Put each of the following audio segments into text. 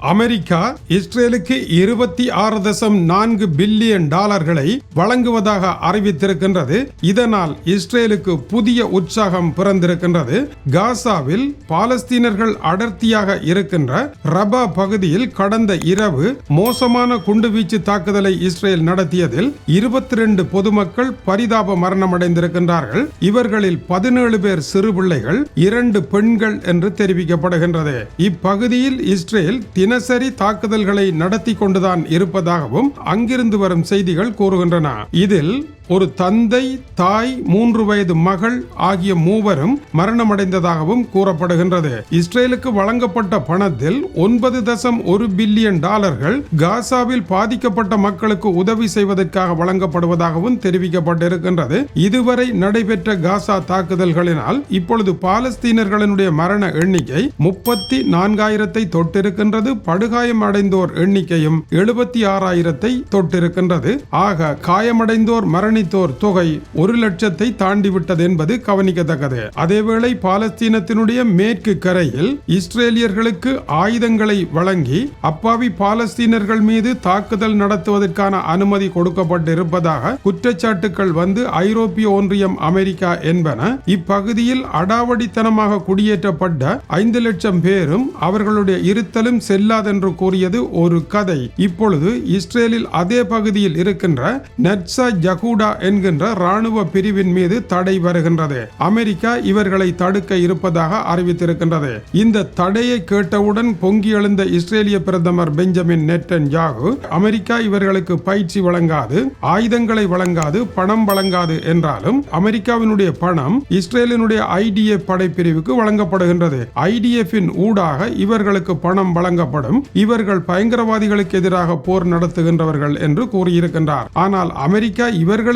America இஸ்ரேலுக்கு இருபத்தி ஆறு தசம் நான்கு பில்லியன் டாலர்களை வழங்குவதாக அறிவித்திருக்கின்றது. இதனால் இஸ்ரேலுக்கு புதிய உற்சாகம் பிறந்திருக்கின்றது. காசாவில் பாலஸ்தீனர்கள் அடர்த்தியாக இருக்கின்ற ரபா பகுதியில் கடந்த இரவு மோசமான குண்டுவீச்சு தாக்குதலை இஸ்ரேல் நடத்தியதில் இருபத்தி ரெண்டு பொதுமக்கள் பரிதாப மரணமடைந்திருக்கின்றார்கள். இவர்களில் பதினேழு பேர் சிறு பிள்ளைகள் இரண்டு பெண்கள் என்று தெரிவிக்கப்படுகின்றது. இப்பகுதியில் இஸ்ரேல் தினசரி தாக்குதல்களை நடத்தி கொண்டுதான் இருப்பதாகவும் அங்கிருந்து வரும் செய்திகள் கூறுகின்றன. இதில் ஒரு தந்தை தாய் மூன்று வயது மகள் ஆகிய மூவரும் மரணமடைந்ததாகவும் கூறப்படுகின்றது. இஸ்ரேலுக்கு வழங்கப்பட்ட பணத்தில் ஒன்பது தசம் ஒரு பில்லியன் டாலர்கள் காசாவில் பாதிக்கப்பட்ட மக்களுக்கு உதவி செய்வதற்காக வழங்கப்படுவதாகவும் தெரிவிக்கப்பட்டிருக்கின்றது. இதுவரை நடைபெற்ற காசா தாக்குதல்களினால் இப்பொழுது பாலஸ்தீனர்களினுடைய மரண எண்ணிக்கை முப்பத்தி நான்காயிரத்தை தொட்டிருக்கின்றது. படுகாயம் அடைந்தோர் எண்ணிக்கையும் எழுபத்தி ஆறாயிரத்தை தொட்டிருக்கின்றது. ஆக காயமடைந்தோர் மரண மரணித்தோர் தொகை ஒரு லட்சத்தை தாண்டிவிட்டது என்பது கவனிக்கத்தக்கது. அதேவேளை பாலஸ்தீனத்தினுடைய மேற்கு கரையில் இஸ்ரேலியர்களுக்கு ஆயுதங்களை வழங்கி அப்பாவி பாலஸ்தீனர்கள் மீது தாக்குதல் நடத்துவதற்கான அனுமதி கொடுக்கப்பட்டிருப்பதாக குற்றச்சாட்டுகள் வந்து ஐரோப்பிய ஒன்றியம் அமெரிக்கா என்பன இப்பகுதியில் அடாவடித்தனமாக குடியேற்றப்பட்ட ஐந்து லட்சம் பேரும் அவர்களுடைய இருத்தலும் செல்லாதென்று கூறியது ஒரு கதை. இப்பொழுது இஸ்ரேலில் அதே பகுதியில் இருக்கின்ற நட்சா ஜகூடா என்கின்ற ராணுவ பிரிவின் மீது தடை வருகின்றது. அமெரிக்கா இவர்களை தடுக்க இருப்பதாக அறிவித்திருக்கின்றது. இந்த தடையை கேட்டவுடன் பொங்கி எழுந்த இஸ்ரேலிய பிரதமர் பெஞ்சமின் நெட்டன் யாகு அமெரிக்கா இவர்களுக்கு பயிற்சி வழங்காது ஆயுதங்களை வழங்காது பணம் வழங்காது என்றாலும் அமெரிக்காவினுடைய பணம் இஸ்ரேலினுடைய ஐடிஎஃப் படைப்பிரிவுக்கு வழங்கப்படுகின்றது. ஐடிஎஃப் ஊடாக இவர்களுக்கு பணம் வழங்கப்படும். இவர்கள் பயங்கரவாதிகளுக்கு எதிராக போர் நடத்துகின்றவர்கள் என்று கூறியிருக்கின்றார். ஆனால் அமெரிக்கா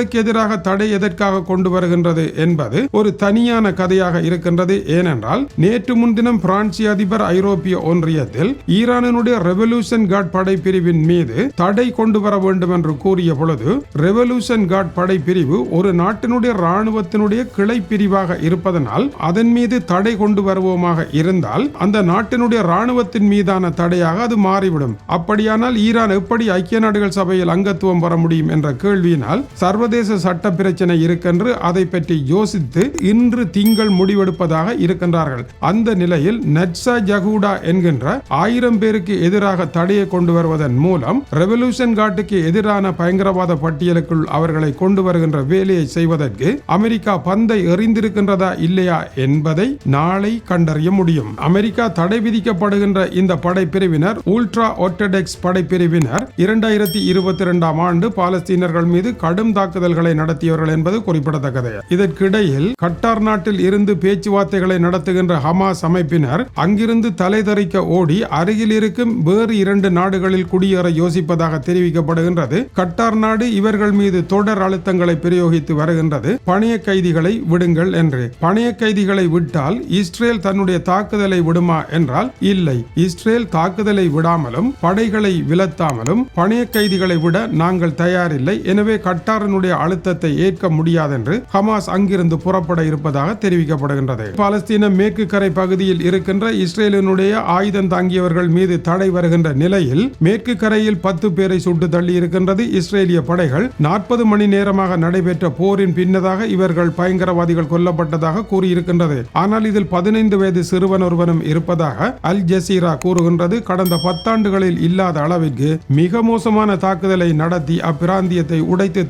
பெண்களுக்கு எதிராக தடை எதற்காக கொண்டு வருகின்றது என்பது ஒரு தனியான கதையாக இருக்கின்றது. ஏனென்றால் நேற்று முன்தினம் பிரான்சிய அதிபர் ஐரோப்பிய ஒன்றியத்தில் ஈரானினுடைய ரெவல்யூஷன் கார்ட் படைப்பிரிவின் மீது தடை கொண்டு வர வேண்டும் என்று கூறிய பொழுது ரெவல்யூஷன் கார்ட் படைப்பிரிவு ஒரு நாட்டினுடைய ராணுவத்தினுடைய கிளை பிரிவாக இருப்பதனால் அதன் மீது தடை கொண்டு வருவோமாக இருந்தால் அந்த நாட்டினுடைய ராணுவத்தின் மீதான தடையாக அது மாறிவிடும். அப்படியானால் ஈரான் எப்படி ஐக்கிய நாடுகள் சபையில் அங்கத்துவம் வர முடியும் என்ற கேள்வியினால் சர்வதேச சர்வதேச சட்ட பிரச்சனை இருக்கென்று அதை பற்றி யோசித்து இன்று திங்கள் முடிவெடுப்பதாக இருக்கின்றார்கள். அந்த நிலையில் நட்சா ஜகூடா என்கின்ற ஆயிரம் பேருக்கு எதிராக தடையை கொண்டு வருவதன் மூலம் ரெவல்யூஷன் காட்டுக்கு எதிரான பயங்கரவாத பட்டியலுக்குள் அவர்களை கொண்டு வருகின்ற வேலையை செய்வதற்கு அமெரிக்கா பந்தை எறிந்திருக்கின்றதா இல்லையா என்பதை நாளை கண்டறிய முடியும். அமெரிக்கா தடை விதிக்கப்படுகின்ற இந்த படைப்பிரிவினர் உல்ட்ரா ஒர்த்தடெக்ஸ் படைப்பிரிவினர் இரண்டாயிரத்தி இருபத்தி இரண்டாம் ஆண்டு பாலஸ்தீனர்கள் மீது கடும் தாக்குதல் தாக்குதல்களை நடத்தியவர்கள் என்பது குறிப்பிடத்தக்கது. இதற்கிடையில் கட்டார் நாட்டில் இருந்து பேச்சுவார்த்தைகளை நடத்துகின்ற ஹமாஸ் அமைப்பினர் அங்கிருந்து தலைதறிக்க ஓடி அருகில் இருக்கும் வேறு இரண்டு நாடுகளில் குடியேற யோசிப்பதாக தெரிவிக்கப்படுகின்றது. கட்டார் நாடு இவர்கள் மீது தொடர் அழுத்தங்களை பிரயோகித்து வருகின்றது. பணிய கைதிகளை விடுங்கள் என்று. பணிய கைதிகளை விட்டால் இஸ்ரேல் தன்னுடைய தாக்குதலை விடுமா என்றால் இல்லை. இஸ்ரேல் தாக்குதலை விடாமலும் படைகளை விலத்தாமலும் பணிய கைதிகளை விட நாங்கள் தயாரில்லை. எனவே கட்டாரனுடைய அழுத்தத்தை ஏற்க முடியாதென்று ஹமாஸ் அங்கிருந்து புறப்பட இருப்பதாக தெரிவிக்கப்படுகின்றது. பாலஸ்தீன மேற்கு கரை பகுதியில் இருக்கின்ற இஸ்ரேலினுடைய ஆயுதம் தாங்கியவர்கள் மீது தடை வருகின்ற நிலையில் மேற்கு கரையில் பத்து பேரை சுட்டு தள்ளி இருக்கின்றது இஸ்ரேலிய படைகள். நாற்பது மணி நேரமாக நடைபெற்ற போரின் பின்னதாக இவர்கள் பயங்கரவாதிகள் கொல்லப்பட்டதாக கூறியிருக்கின்றது. ஆனால் இதில் பதினைந்து வயது சிறுவன் ஒருவனும் இருப்பதாக அல் ஜசீரா கூறுகின்றது. கடந்த பத்தாண்டுகளில் இல்லாத அளவிற்கு மிக மோசமான தாக்குதலை நடத்தி அப்பிராந்தியத்தை உடைத்து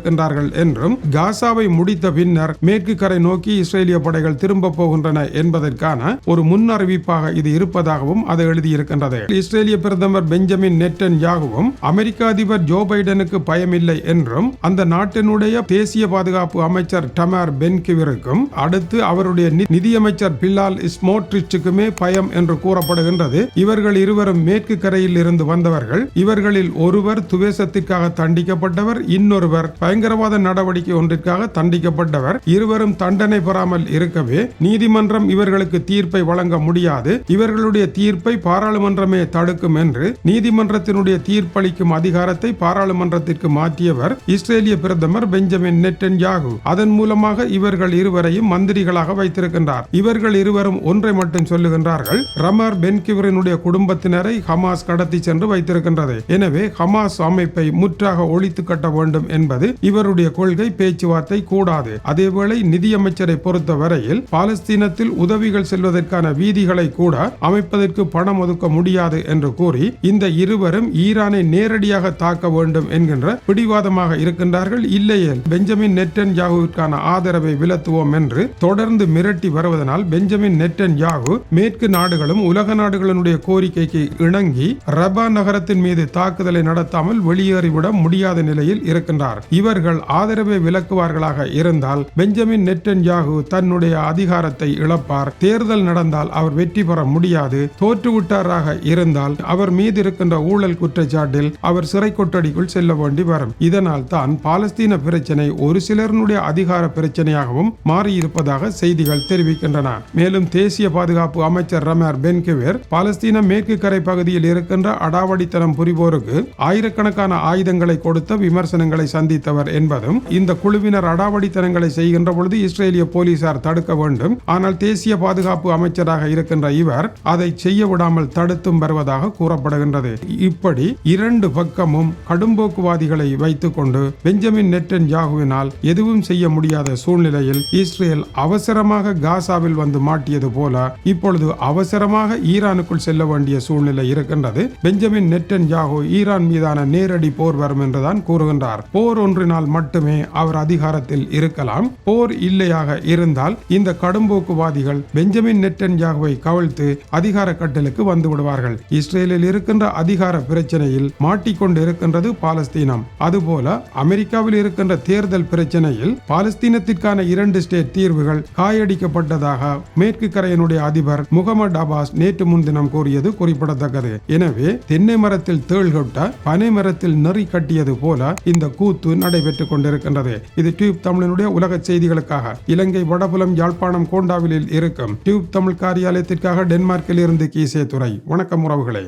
இருக்கின்றார்கள் என்றும் காசாவை முடித்த பின்னர் மேற்கு கரை நோக்கி இஸ்ரேலிய படைகள் திரும்ப போகின்றன என்பதற்கான ஒரு முன்னறிவிப்பாக இது இருப்பதாகவும் அது எழுதியிருக்கின்றது. இஸ்ரேலிய பிரதமர் பெஞ்சமின் நெட்டன் யாகுவும் அமெரிக்க அதிபர் ஜோ பைடனுக்கு பயமில்லை என்றும் அந்த நாட்டினுடைய தேசிய பாதுகாப்பு அமைச்சர் டமர் பென்கிவிற்கும் அடுத்து அவருடைய நிதியமைச்சர் பில்லால் ஸ்மோட்ரிச்சுக்குமே பயம் என்று கூறப்படுகின்றது. இவர்கள் இருவரும் மேற்கு கரையில் இருந்து வந்தவர்கள். இவர்களில் ஒருவர் துவேசத்திற்காக தண்டிக்கப்பட்டவர். இன்னொருவர் பயங்கரவாத நடவடிக்கை ஒன்றிற்காக தண்டிக்கப்பட்டவர். இருவரும் தண்டனை பெறாமல் இருக்கவே நீதிமன்றம் இவர்களுக்கு தீர்ப்பை வழங்க முடியாது. இவர்களுடைய தீர்ப்பை பாராளுமன்றமே தடுக்கும் என்று நீதிமன்றத்தினுடைய தீர்ப்பளிக்கும் அதிகாரத்தை பாராளுமன்றத்திற்கு மாற்றியவர் இஸ்ரேலிய பிரதமர் பெஞ்சமின் நெட்டன் யாகு அதன் மூலமாக இவர்கள் இருவரையும் மந்திரிகளாக வைத்திருக்கின்றார். இவர்கள் இருவரும் ஒன்றை மட்டும் சொல்லுகின்றார்கள். ரமர் பென்கிவரினுடைய குடும்பத்தினரை ஹமாஸ் கடத்தி சென்று வைத்திருக்கின்றது. எனவே ஹமாஸ் அமைப்பை முற்றாக ஒழித்து கட்ட வேண்டும் என்பது இவருடைய கொள்கை பேச்சுவார்த்தை கூடாது. அதேவேளை நிதியமைச்சரை பொறுத்த வரையில் பாலஸ்தீனத்தில் உதவிகள் செல்வதற்கான வீதிகளை கூட அமைப்பதற்கு பணம் ஒதுக்க முடியாது என்று கூறி இந்த இருவரும் ஈரானை நேரடியாக தாக்க வேண்டும் என்கின்ற பிடிவாதமாக இருக்கின்றார்கள். இல்லையேல் பெஞ்சமின் நெட்டன் யாகுவிற்கான ஆதரவை விலத்துவோம் என்று தொடர்ந்து மிரட்டி வருவதனால் பெஞ்சமின் நெட்டன் யாகு மேற்கு நாடுகளும் உலக நாடுகளினுடைய கோரிக்கைக்கு இணங்கி ரபா நகரத்தின் மீது தாக்குதலை நடத்தாமல் வெளியேறிவிட முடியாத நிலையில் இருக்கின்றார். இவர் இவர்கள் ஆதரவை விலக்குவார்களாக இருந்தால் பெஞ்சமின் நெட்டன் யாகு தன்னுடைய அதிகாரத்தை இழப்பார். தேர்தல் நடந்தால் அவர் வெற்றி பெற முடியாது. தோற்றுவிட்டாராக இருந்தால் அவர் மீது இருக்கின்ற ஊழல் குற்றச்சாட்டில் அவர் சிறை கொட்டடிக்குள் செல்ல வேண்டி வரும். இதனால் தான் பாலஸ்தீன பிரச்சனை ஒரு சிலருடைய அதிகார பிரச்சனையாகவும் மாறியிருப்பதாக செய்திகள் தெரிவிக்கின்றன. மேலும் தேசிய பாதுகாப்பு அமைச்சர் ரமேர் பென்கெவேர் பாலஸ்தீன மேற்கு கரை பகுதியில் இருக்கின்ற அடாவடித்தனம் புரிவோருக்கு ஆயிரக்கணக்கான ஆயுதங்களை கொடுத்த விமர்சனங்களை சந்தித்தவர் என்பதும் இந்த குழுவினர் அடாவடித்தனங்களை செய்கின்ற பொழுது இஸ்ரேலிய போலீசார் தடுக்க வேண்டும். ஆனால் தேசிய பாதுகாப்பு அமைச்சராக இருக்கின்ற இவர் அதை செய்ய விடாமல் தடுத்தும் வருவதாக கூறப்படுகின்றது. இப்படி இரண்டு பக்கமும் கடும்போக்குவாதிகளை வைத்துக் கொண்டு பெஞ்சமின் நெட்டன் யாகுவினால் எதுவும் செய்ய முடியாத சூழ்நிலையில் இஸ்ரேல் அவசரமாக காசாவில் வந்து மாட்டியது போல இப்பொழுது அவசரமாக ஈரானுக்குள் செல்ல வேண்டிய சூழ்நிலை இருக்கின்றது. பெஞ்சமின் நெட்டன் யாகு ஈரான் மீதான நேரடி போர் வரும் என்றுதான் கூறுகின்றார். போர் ஒன்றின் நாள் மட்டுமே அவர் அதிகாரத்தில் இருக்கலாம். போர் இல்லையாக இருந்தால் இந்த கடும்போக்குவாதிகள் பெஞ்சமின் நெட்டன்யாகுவை கவிழ்த்து அதிகார கட்டலுக்கு வந்து விடுவார்கள். இஸ்ரேலில் இருக்கின்ற அதிகார பிரச்சனையில் மாட்டிக்கொண்டு இருக்கின்றது பாலஸ்தீனம். அதுபோல அமெரிக்காவில் இருக்கின்ற தேர்தல் பிரச்சனையில் பாலஸ்தீனத்திற்கான இரண்டு ஸ்டேட் தீர்வுகள் காயடிக்கப்பட்டதாக மேற்கு கரையினுடைய அதிபர் முகமது அபாஸ் நேற்று முன்தினம் கூறியது குறிப்பிடத்தக்கது. எனவே தென்னை மரத்தில் தேள் கொட்ட பனை மரத்தில் நெறி கட்டியது போல இந்த கூத்து நடை நடைபெற்றுக் கொண்டிருக்கின்றது இது டியூப் தமிழனுடைய உலக செய்திகளுக்காக. இலங்கை வடபுலம் யாழ்ப்பாணம் கோண்டாவிலில் இருக்கும் டியூப் தமிழ் காரியாலயத்திற்காக டென்மார்க்கில் இருந்து கீசே துறை வணக்கம் உறவுகளே.